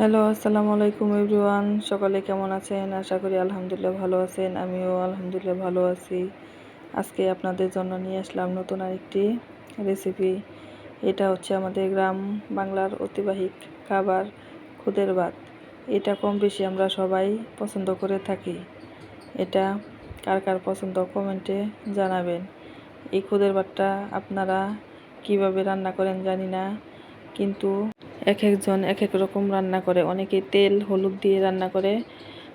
Hello, আসসালামু আলাইকুম everyone. সকালে কেমন আছেন? আশা করি আলহামদুলিল্লাহ ভালো আছেন। আমিও আলহামদুলিল্লাহ ভালো আছি। আজকে আপনাদের জন্য নিয়ে আসলাম নতুন আরেকটি রেসিপি। এটা হচ্ছে আমাদের গ্রাম বাংলার ঐতিবাহিক খাবার খুদের ভাত। এটা কম বেশি আমরা সবাই পছন্দ করে থাকি। এটা কার কার পছন্দ কমেন্টে জানাবেন। এই খুদের ভাতটা আপনারা কীভাবে রান্না করেন জানি না, কিন্তু এক একজন এক এক রকম রান্না করে। অনেকে তেল, হলুদ দিয়ে রান্না করে,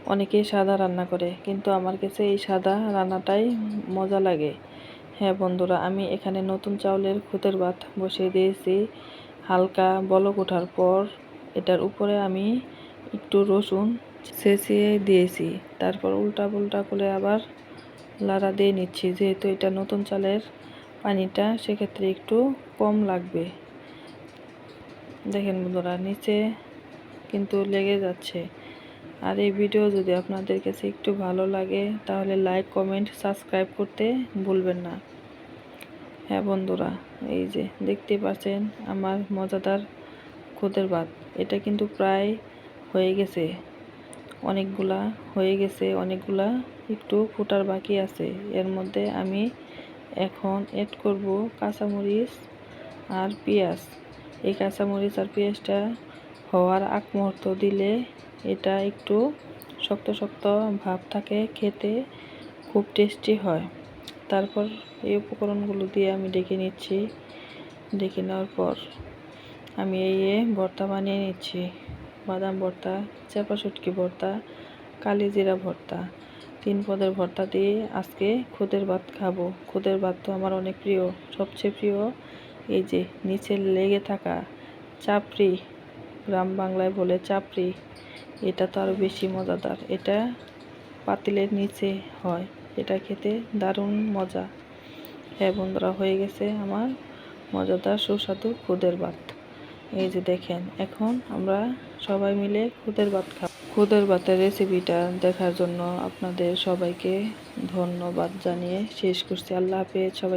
অনেকে সাদা রান্না করে। কিন্তু আমার কাছে এই সাদা রান্নাটাই মজা লাগে। হ্যাঁ বন্ধুরা, আমি এখানে নতুন চাউলের খুদের ভাত বসিয়ে দিয়েছি। হালকা বলক ওঠার পর এটার উপরে আমি একটু রসুন ছেঁচিয়ে দিয়েছি। তারপর উল্টা পুল্টা করে আবার লাড়া দিয়ে নিচ্ছি। যেহেতু এটা নতুন চালের পানিটা, সেক্ষেত্রে একটু কম লাগবে। দেখেন বন্ধুরা, নিচে কিন্তু লেগে যাচ্ছে। আর এই ভিডিও যদি আপনাদের কাছে একটু ভালো লাগে, তাহলে লাইক কমেন্ট সাবস্ক্রাইব করতে ভুলবেন না। হ্যাঁ বন্ধুরা, এই যে দেখতে পাচ্ছেন আমার মজাদার খুদের ভাত। এটা কিন্তু প্রায় হয়ে গেছে। অনেকগুলা হয়ে গেছে, অনেকগুলা একটু ফুটার বাকি আছে। এর মধ্যে আমি এখন এড করব কাঁচামরিচ আর পেঁয়াজ। এই কাঁচামরিচ আর পেঁয়াজটা হওয়ার আগ মুহূর্ত দিলে এটা একটু শক্ত শক্ত ভাব থাকে, খেতে খুব টেস্টি হয়। তারপর এই উপকরণগুলো দিয়ে আমি ডেকে নিচ্ছি। ডেকে নেওয়ার পর আমি এই ভর্তা বানিয়ে নিচ্ছি। বাদাম ভর্তা, চাপা শুটকি ভর্তা, কালি জিরা ভর্তা। তিন পদের ভর্তা দিয়ে আজকে খুদের ভাত খাব। খুদের ভাত তো আমার অনেক প্রিয়, সবচেয়ে প্রিয় এই যে নিচে লেগে থাকা চাপড়ি, গ্রাম বাংলায় বলে চাপড়ি, এটা তো আরও বেশি মজাদার। এটা পাতিলের নিচে হয়। এটা খেতে দারুণ মজা। হ্যাঁ বন্ধুরা, হয়ে গেছে আমার মজাদার সুস্বাদু খুদের ভাত। এই যে দেখেন, এখন আমরা সবাই মিলে খুদের ভাত খাব। খুদের ভাতের রেসিপিটা দেখার জন্য আপনাদের সবাইকে ধন্যবাদ জানিয়ে শেষ করছি। আল্লাহ হাফেজ, সবাই